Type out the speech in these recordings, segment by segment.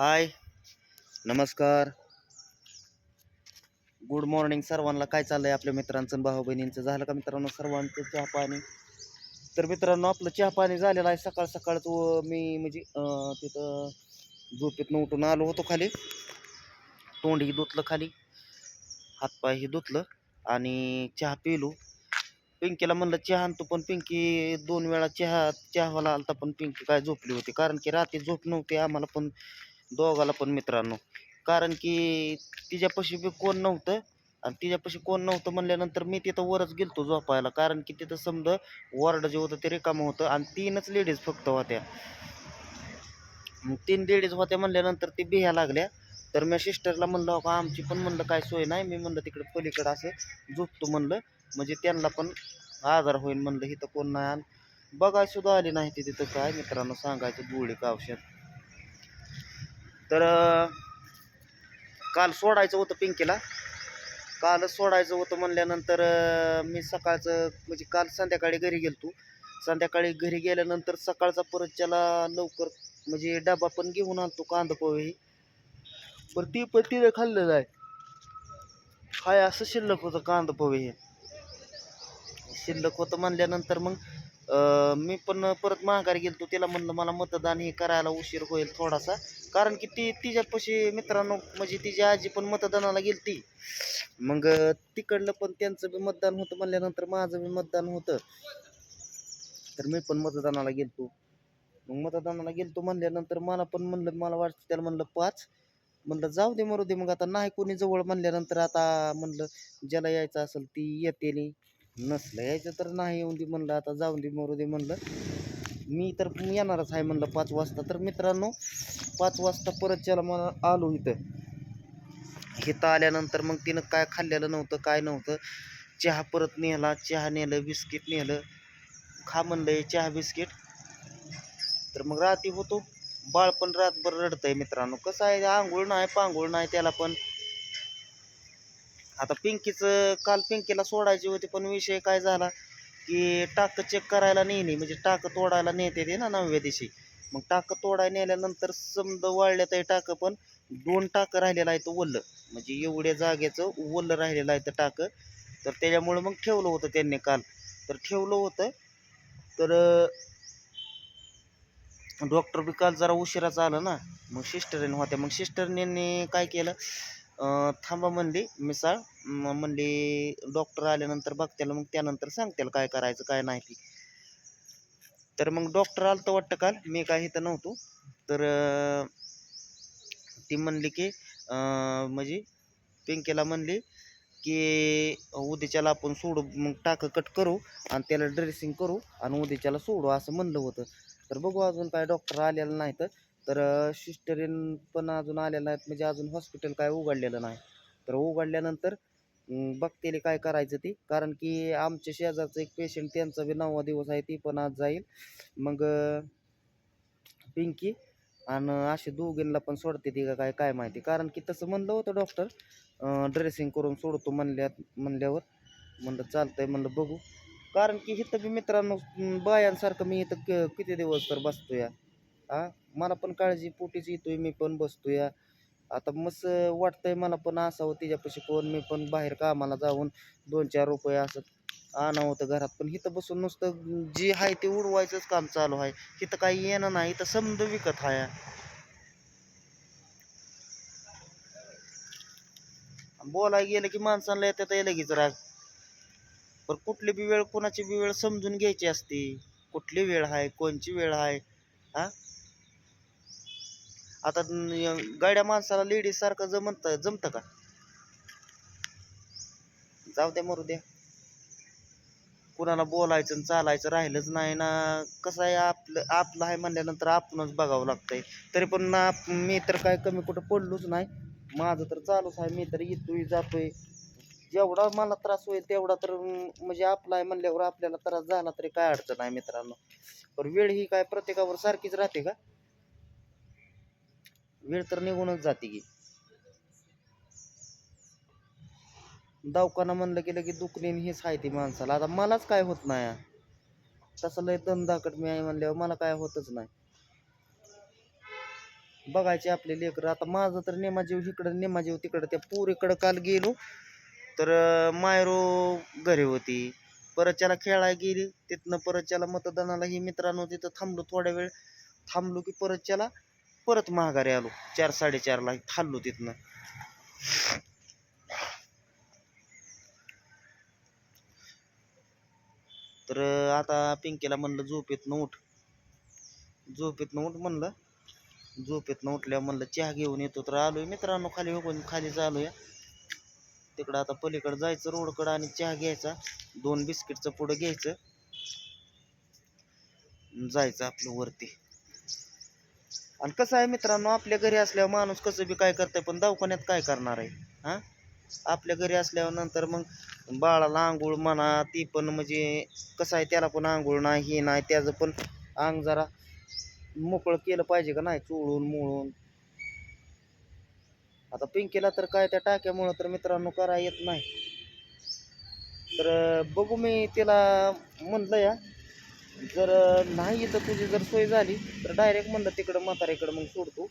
हाय. नमस्कार. Good morning सर्वांना. काय चाललंय आपल्या मित्रांचं भाऊ बहिणींचं झालं का मित्रांनो सर्वांचं चहा पाणी? तर मित्रांनो आपलं चहा पाणी झालेलं आहे. सकाळ सकाळच मी म्हणजे तिथं झोपेतनं उठून आलो होतो खाली. तोंडही धुतलं खाली. हातपायही धुतलं आणि चहा पिलो. पिंकीला म्हणलं चहा आणतो. पण पिंकी दोन वेळा चहा चहावाला आलता पण पिंकी काय झोपली होती. कारण की रात्री झोप नव्हती आम्हाला पण दोघाला पण मित्रांनो. कारण की तिच्यापाशी बी कोण नव्हतं आणि तिच्यापाशी कोण नव्हतं म्हणल्यानंतर मी तिथं वरच गेलतो झोपायला. कारण की तिथं समजा वॉर्ड जे होतं ते रिकामं होतं आणि तीनच लेडीज फक्त होत्या. मग तीन लेडीज होत्या म्हणल्यानंतर ती बिह्या लागल्या. तर मी सिस्टरला म्हणलं का आमची पण म्हणलं काय सोय नाही. मी म्हणलं तिकडे पलीकडं असं झोपतो म्हणलं. म्हणजे त्यांना पण आजार होईल म्हणलं इथं कोण नाही. आणि बघायसुद्धा आली नाही ते तिथं काय मित्रांनो सांगायचं गोळी का औषध. तर काल सोडायचं होतं पिंकीला. कालच सोडायचं होतं म्हणल्यानंतर मी सकाळचं म्हणजे काल संध्याकाळी घरी गेलतो. संध्याकाळी घरी गेल्यानंतर सकाळचा परत त्याला लवकर म्हणजे डबा पण घेऊन आणतो कांदपोहे. पण ती पण तिने खाल्लेलं आहे. हाय असं शिल्लक होतं कांदपोहे. हे शिल्लक होतं म्हणल्यानंतर मग मी पण परत माघारी गेलतो. तिला म्हणलं मला मतदान हे करायला उशीर होईल थोडासा. कारण की ती तिच्यापाशी मित्रांनो म्हणजे तिची आजी पण मतदानाला गेलती. मग तिकडलं पण त्यांचं बी मतदान होतं म्हणल्यानंतर माझं बी मतदान होतं. तर मी पण मतदानाला गेलतो. मग मतदानाला गेलतो म्हणल्यानंतर मला पण म्हणलं मला वाटतं त्याला म्हणलं पाच. म्हणलं जाऊ दे मरू दे. मग आता नाही कोणी जवळ म्हणल्यानंतर आता म्हणलं ज्याला यायचं असेल ती येते नाही नसलं यायचं तर नाही येऊन दे म्हणलं आता जाऊन दे मरू दे म्हणलं. मी तर येणारच आहे म्हणलं पाच वाजता. तर मित्रांनो पाच वाजता परत त्याला मला आलो इथं इथं आल्यानंतर मग तिनं काय खाल्लेलं नव्हतं काय नव्हतं चहा परत नेला चहा नेलं बिस्किट नेलं. खा म्हणलं चहा बिस्किट. तर मग रात्री होतो. बाळ पण रातभर रडतंय मित्रांनो. कसं आहे आंघोळ नाही पांघोळ नाही त्याला पण. आता पिंकीचं काल पिंकीला सोडायची होती पण विषय काय झाला की टाकं चेक करायला नेणे म्हणजे टाकं तोडायला नेते ते ना नवव्या दिवशी. मग टाकं तोडायला नेल्यानंतर समद वाळल्यात आहे टाकं पण दोन टाकं राहिलेलं आहे तर वल्लं. म्हणजे एवढ्या जागेचं वल्लं राहिलेलं आहे तर टाकं. तर त्याच्यामुळं मग ठेवलं होतं त्यांनी काल. तर ठेवलं होतं. तर डॉक्टर बी काल जरा उशिराच आलं ना. मग सिस्टरने होत्या. मग सिस्टरने काय केलं? थांबा म्हणली मिसाळ. म्हणली डॉक्टर आल्यानंतर बघत्याला मग त्यानंतर सांगत्याला काय करायचं काय नाही ती. तर मग डॉक्टर आलं तर वाटतं काल मी काय इथं नव्हतो. तर ती म्हणली की म्हणजे पिंकीला म्हणली की उद्याच्याला आपण सोडू मग टाकं कट करू आणि त्याला ड्रेसिंग करू आणि उद्याच्याला सोडू असं म्हणलं होतं. तर बघू अजून काय डॉक्टर आलेलं नाही तर. तर सिस्टरीन पण अजून आलेलं नाहीत म्हणजे अजून हॉस्पिटल काय उघडलेलं नाही. तर उघडल्यानंतर बघतेले काय करायचं ते. कारण की आमच्या शेजारचं एक पेशंट त्यांचा बी नववा दिवस आहे ती पण आज जाईल. मग पिंकी आणि असे दोघींना पण सोडते ती का काय काय माहिती. कारण की तसं म्हणलं होतं डॉक्टर ड्रेसिंग करून सोडतो म्हणल्यात म्हणल्यावर. म्हणलं चालतंय म्हणलं बघू. कारण की इथं बी मित्रांनो बायांसारखं मी इथं क- किती दिवस तर बसतो या हा मला पण काळजी पोटीच येतोय मी पण बसतो या आता मस्त वाटतंय मला पण असावं तिच्यापाशी कोण मी पण बाहेर कामाला जाऊन दोन चार रुपये असं आणावं होतं घरात. पण इथं बसून नुसतं जे आहे ते उडवायचंच काम चालू आहे. इथं काही येणं नाही इथं समज विकत आहे बोलाय गेलं की माणसांना येतात लगेच राग. पण कुठली बी वेळ कोणाची बी वेळ समजून घ्यायची असते. कुठली वेळ आहे कोणची वेळ आहे हा आता गाड्या माणसाला लेडीज सारखं जमत जमतं का? जाऊ द्या मरू द्या कुणाला बोलायचं आणि चालायचं राहिलंच नाही ना. कसं आहे आपलं आपलं आहे म्हणल्यानंतर आपणच बघावं लागतंय. तरी पण ना आप- मी तर काय कमी कुठं पडलोच नाही. माझं तर चालूच आहे. मी तर येतोय जातोय. जेवढा मला त्रास होईल तेवढा तर म्हणजे आपला आहे म्हणल्यावर आपल्याला त्रास झाला तरी काय अडचण आहे मित्रांनो. पण वेळ ही काय प्रत्येकावर सारखीच राहते का? वेळ तर निघूनच जाते की. दवाखाना म्हणलं की लगे दुखणे हेच आहे ती माणसाला. आता मलाच काय होत नाही. तसं लय धंदाकट मी आहे म्हणल्यावर मला काय होतच नाही. बघायचे आपले लेकर. आता माझं तर नेमाजीव इकडं नेमाजीव तिकडं. त्या पुरीकडं काल गेलो तर मायरो घरी होती. परत त्याला खेळायला गेली. तिथनं परत त्याला मतदानाला ही मित्रांनो तिथं थांबलो थोड्या वेळ. थांबलो की परत त्याला परत महागारी आलो. चार साडेचारला थाल्लो तिथनं. तर आता पिंकीला म्हणलं झोपेतनं उठ. झोपेतनं उठ म्हणलं. झोपेतनं उठल्या म्हणलं चहा घेऊन येतो. तर आलोय मित्रांनो खाली होऊन खाली चालूया तिकडं आता पलीकडं जायचं रोडकडं आणि चहा घ्यायचा. दोन बिस्किटचं पुढं घ्यायचं. जायचं आपलं वरती. आणि कसं आहे मित्रांनो आपल्या घरी असल्यावर माणूस कसं बी काय करतंय पण दवाखान्यात काय करणार आहे? हा? आपल्या घरी असल्यावर नंतर मग बाळाला आंघोळ म्हणा ती पण म्हणजे कसं आहे त्याला पण आंघोळ नाही हे नाही त्याचं पण अंग जरा मोकळं केलं पाहिजे का नाही चोळून मोळून? आता पिंकीला तर काय त्या टाक्यामुळं तर मित्रांनो करा येत नाही. तर बघू मी तिला म्हणलं या. जर नाही इथं तुझी जर सोय झाली तर डायरेक्ट म्हणलं तिकडं म्हातारीकडं मग सोडतो.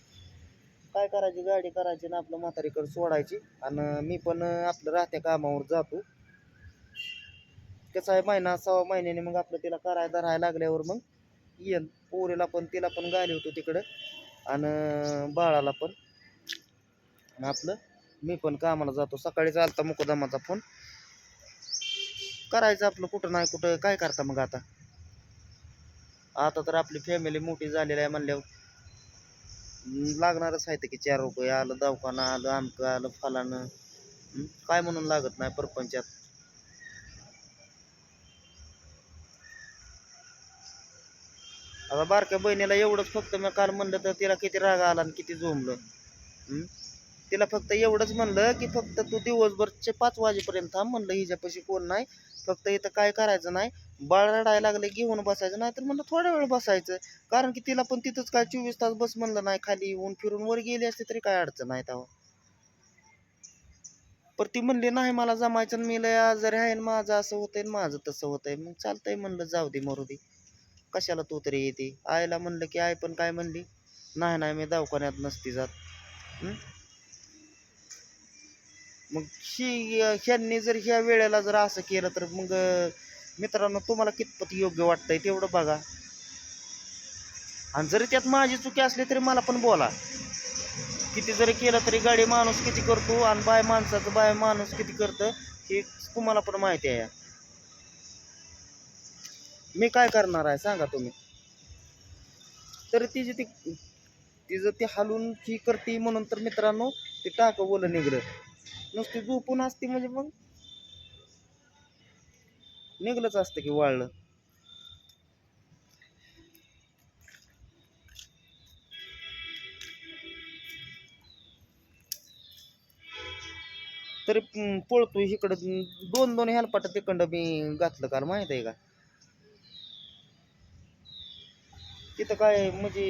काय करायची? गाडी करायची ना आपलं म्हातारीकडं सोडायची. आणि मी पण आपलं राहत्या कामावर जातो. कसं आहे महिना सहा महिन्याने मग आपलं तिला करायला धरायला लागल्यावर मग येईल पोरीला पण तिला पण गाली होतो तिकडं. आणि बाळाला पण. आपलं मी पण कामाला जातो. सकाळी चालता मुकदमाचा फोन. करायचं आपलं कुठं नाही कुठं काय करता मग आता? आता तर आपली फॅमिली मोठी झालेली आहे म्हणल्यावर लागणारच आहे की चार रुपये आलं दवाखाना आलं आमकं आलं फलानं. काय म्हणून लागत नाही परपंचात? आता बारक्या बहिणीला एवढंच फक्त मी काल म्हणलं तर तिला किती राग आला आणि किती झोमलं हम्म? तिला फक्त एवढंच म्हणलं की फक्त तू दिवसभरचे पाच वाजेपर्यंत थांब म्हणलं हिच्यापाशी कोण नाही. फक्त इथं काय करायचं नाही. बाळ रडायला लागले घेऊन बसायचं नाही तर म्हणलं थोडा वेळ बसायचं. कारण की तिला पण तिथंच काय चोवीस तास बस म्हणलं नाही खाली येऊन फिरून वर गेली असते तरी काय अडचण नाही तेव्हा. पर ती म्हणली नाही मला जमायचं आणि मी लय आजारी आहे माझं असं होतंय माझं तसं होतंय. मग चालतंय म्हणलं जाऊ दे मरू दे. कशाला तू तरी येते? आईला म्हणलं की आई पण काय म्हणली नाही नाही मी दवाखान्यात नसती जात. मग ही ह्यांनी जर ह्या वेळेला जर असं केलं तर मग मित्रांनो तुम्हाला कितपत योग्य वाटतंय तेवढं बघा. आणि जरी त्यात माझी चुकी असली तरी मला पण बोला. किती जरी केलं तरी गाडी माणूस किती करतो आणि बाय माणसाचं बाय माणूस किती करतं हे तुम्हाला पण माहिती आहे. मी काय करणार आहे सांगा तुम्ही. तर तिची ती तिचं ती हलून ही करते म्हणून तर मित्रांनो ते टाक बोल निघलं. नुसती झोपून असते म्हणजे मग? निघलंच असतं की वाळलं तरी प- पळतोय इकडं. दोन दोन हेलपाट तिकडं मी घातलं काल माहीत आहे का? तिथं काय म्हणजे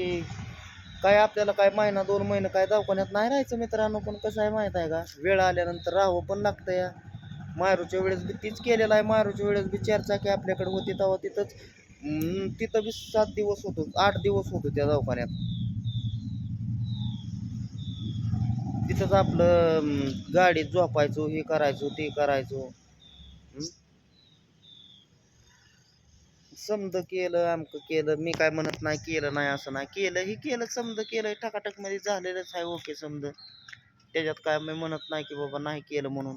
काय आपल्याला काय महिना दोन महिने काय दवाखान्यात नाही राहायचं मित्रांनो पण कसं आहे माहीत आहे का? वेळ आल्यानंतर राहावं पण लागतं या मारूच्या वेळेस बी तीच केलेलं आहे. मारूच्या वेळेस बी चारचाकी आपल्याकडे होती तेव्हा तिथंच तिथं बी सात दिवस होतो आठ दिवस होतो त्या दवाखान्यात. तिथंच आपलं गाडीत झोपायचो हे करायचो ते करायचो. समज केलं आमकं केलं मी काय म्हणत नाही केलं नाही असं नाही. केलं हे केलं समज केलं टकाटकमध्ये झालेलंच आहे ओके समज. त्याच्यात काय मी म्हणत नाही की बाबा नाही केलं म्हणून.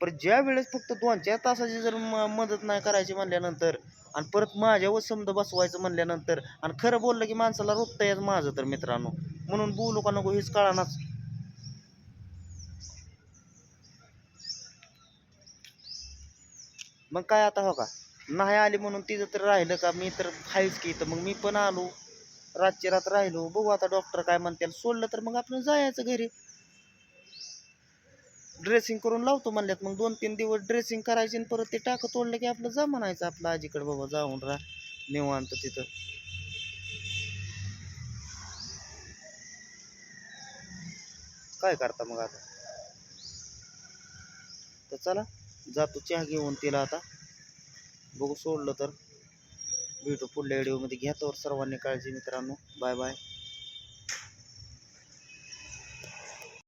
पण ज्या वेळेस फक्त दोन चार तासाची जर मदत नाही करायची म्हणल्यानंतर आणि परत माझ्यावर समज बसवायचं म्हणल्यानंतर आणि खरं बोललं की माणसाला रोखता माझं तर मित्रांनो. म्हणून बोलू का नको हेच कळानाच. मग काय आता हो का? नाही आली म्हणून तिथं तर राहिलं का? मी तर आहेच की तर मग मी पण आलो. रातची रात राहिलो. बघू आता डॉक्टर काय म्हणते सोडलं तर मग आपण जायचं घरी. ड्रेसिंग करून लावतो म्हणल्यात. मग दोन तीन दिवस ड्रेसिंग करायची आणि परत ते टाकं तोडलं की आपलं जा म्हणायचं आपलं. आजीकडे बाबा जाऊन राहा निवांत तिथं. काय करता मग आता? तर चला जातो चहा घेऊन तिला आता. बघू सोडलं तर. भेटू पुढल्या व्हिडिओमध्ये घ्या तर सर्वांनी काळजी मित्रांनो. Bye bye